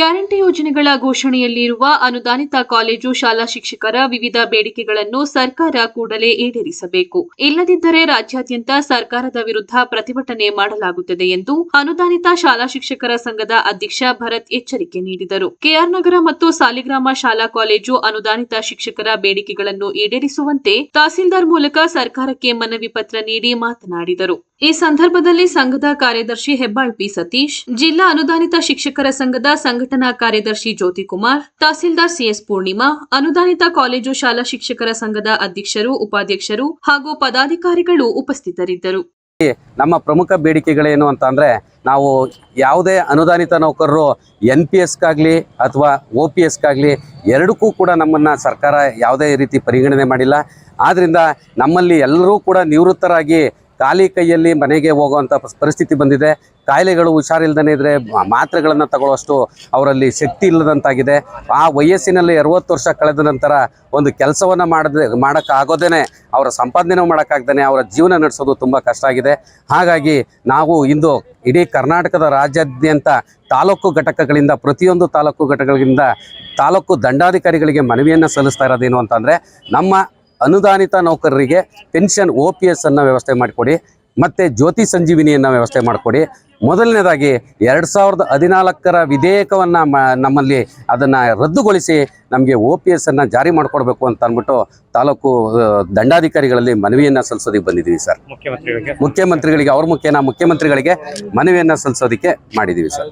Guarantee ಯೋಜನೆಗಳ ಘೋಷಣೆಯಲ್ಲಿರುವ ಅನುದಾನಿತ college ಶಾಲಾ ಶಿಕ್ಷಕರ ವಿವಿಧ ಬೇಡಿಕೆಗಳನ್ನು ಸರ್ಕಾರ ಕೂಡಲೇ ಈಡೇರಿಸಬೇಕು. ಇಲ್ಲದಿದ್ದರೆ ರಾಜ್ಯಾದ್ಯಂತ ಸರ್ಕಾರದ ವಿರುದ್ಧ ಪ್ರತಿಭಟನೆ ಮಾಡಲಾಗುತ್ತದೆ ಎಂದು ಅನುದಾನಿತ ಶಾಲಾ ಶಿಕ್ಷಕರ ಸಂಘದ ಅಧ್ಯಕ್ಷ ಭರತ್ ಎಚ್ಚರಿಕೆ ನೀಡಿದರು. ಕೆಆರ್ ನಗರ ಮತ್ತು ಸಾಲಿಗ್ರಾಮ ಶಾಲಾ ಕಾಲೇಜು ಅನುದಾನಿತ ಶಿಕ್ಷಕರ ಬೇಡಿಕೆಗಳನ್ನು ಈಡೇರಿಸುವಂತೆ ತಹಸೀಲ್ದಾರ್ ಮೂಲಕ ಸರ್ಕಾರಕ್ಕೆ ಮನವಿ ಪತ್ರ ನೀಡಿ ಮಾತನಾಡಿದರು. ಈ ಸಂದರ್ಭದಲ್ಲಿ ಸಂಘದ ಕಾರ್ಯದರ್ಶಿ ಹೆಬ್ಬಾಳ್ ಪಿ ಸತೀಶ್, ಜಿಲ್ಲಾ ಅನುದಾನಿತ ಶಿಕ್ಷಕರ ಸಂಘದ ಸಂಘಟನಾ ಕಾರ್ಯದರ್ಶಿ ಜ್ಯೋತಿಕುಮಾರ್, ತಹಸೀಲ್ದಾರ್ ಸಿಎಸ್ ಪೂರ್ಣಿಮಾ, ಅನುದಾನಿತ ಕಾಲೇಜು ಶಾಲಾ ಶಿಕ್ಷಕರ ಸಂಘದ ಅಧ್ಯಕ್ಷರು, ಉಪಾಧ್ಯಕ್ಷರು ಹಾಗೂ ಪದಾಧಿಕಾರಿಗಳು ಉಪಸ್ಥಿತರಿದ್ದರು. ನಮ್ಮ ಪ್ರಮುಖ ಬೇಡಿಕೆಗಳೇನು ಅಂತ ಅಂದರೆ ನಾವು ಯಾವುದೇ ಅನುದಾನಿತ ನೌಕರರು ಎನ್ ಪಿ ಎಸ್ಗಾಗಲಿ ಅಥವಾ ಒ ಪಿ ಎಸ್ಗಾಗಲಿ ಎರಡಕ್ಕೂ ಕೂಡ ನಮ್ಮನ್ನು ಸರ್ಕಾರ ಯಾವುದೇ ರೀತಿ ಪರಿಗಣನೆ ಮಾಡಿಲ್ಲ. ಆದ್ದರಿಂದ ನಮ್ಮಲ್ಲಿ ಎಲ್ಲರೂ ಕೂಡ ನಿವೃತ್ತರಾಗಿ ಖಾಲಿ ಕೈಯಲ್ಲಿ ಮನೆಗೆ ಹೋಗುವಂಥ ಪರಿಸ್ಥಿತಿ ಬಂದಿದೆ. ಕಾಯಿಲೆಗಳು ಹುಷಾರಿಲ್ದೇ ಇದ್ದರೆ ಮಾತ್ರೆಗಳನ್ನು ತಗೊಳ್ಳೋಷ್ಟು ಅವರಲ್ಲಿ ಶಕ್ತಿ ಇಲ್ಲದಂತಾಗಿದೆ. ಆ ವಯಸ್ಸಿನಲ್ಲಿ ಅರವತ್ತು ವರ್ಷ ಕಳೆದ ನಂತರ ಒಂದು ಕೆಲಸವನ್ನು ಮಾಡದೆ ಮಾಡೋಕ್ಕಾಗೋದೇ ಅವರ ಸಂಪಾದನೆ ಮಾಡೋಕ್ಕಾಗ್ದೇ ಅವರ ಜೀವನ ನಡೆಸೋದು ತುಂಬ ಕಷ್ಟ ಆಗಿದೆ. ಹಾಗಾಗಿ ನಾವು ಇಂದು ಇಡೀ ಕರ್ನಾಟಕದ ರಾಜ್ಯಾದ್ಯಂತ ತಾಲೂಕು ಘಟಕಗಳಿಂದ, ಪ್ರತಿಯೊಂದು ತಾಲೂಕು ಘಟಕಗಳಿಂದ ತಾಲೂಕು ದಂಡಾಧಿಕಾರಿಗಳಿಗೆ ಮನವಿಯನ್ನು ಸಲ್ಲಿಸ್ತಾ ಇರೋದೇನು ಅಂತಂದರೆ, ನಮ್ಮ ಅನುದಾನಿತ ನೌಕರರಿಗೆ ಪೆನ್ಷನ್ ಒ ಪಿ ಎಸ್ ಅನ್ನು ವ್ಯವಸ್ಥೆ ಮಾಡಿಕೊಡಿ ಮತ್ತು ಜ್ಯೋತಿ ಸಂಜೀವಿನಿಯನ್ನು ವ್ಯವಸ್ಥೆ ಮಾಡಿಕೊಡಿ. ಮೊದಲನೇದಾಗಿ ಎರಡು ಸಾವಿರದ ಹದಿನಾಲ್ಕರ ವಿಧೇಯಕವನ್ನು ಮ ನಮ್ಮಲ್ಲಿ ಅದನ್ನು ರದ್ದುಗೊಳಿಸಿ ನಮಗೆ ಒ ಪಿ ಎಸ್ ಅನ್ನು ಜಾರಿ ಮಾಡಿಕೊಡ್ಬೇಕು ಅಂತ ಅಂದ್ಬಿಟ್ಟು ತಾಲೂಕು ದಂಡಾಧಿಕಾರಿಗಳಲ್ಲಿ ಮನವಿಯನ್ನು ಸಲ್ಲಿಸೋದಕ್ಕೆ ಬಂದಿದ್ದೀವಿ ಸರ್. ಮುಖ್ಯಮಂತ್ರಿಗಳಿಗೆ. ಮುಖ್ಯಮಂತ್ರಿಗಳಿಗೆ ಅವ್ರ ಮುಖ್ಯನ ಮುಖ್ಯಮಂತ್ರಿಗಳಿಗೆ ಮನವಿಯನ್ನು ಸಲ್ಲಿಸೋದಕ್ಕೆ ಮಾಡಿದ್ದೀವಿ ಸರ್.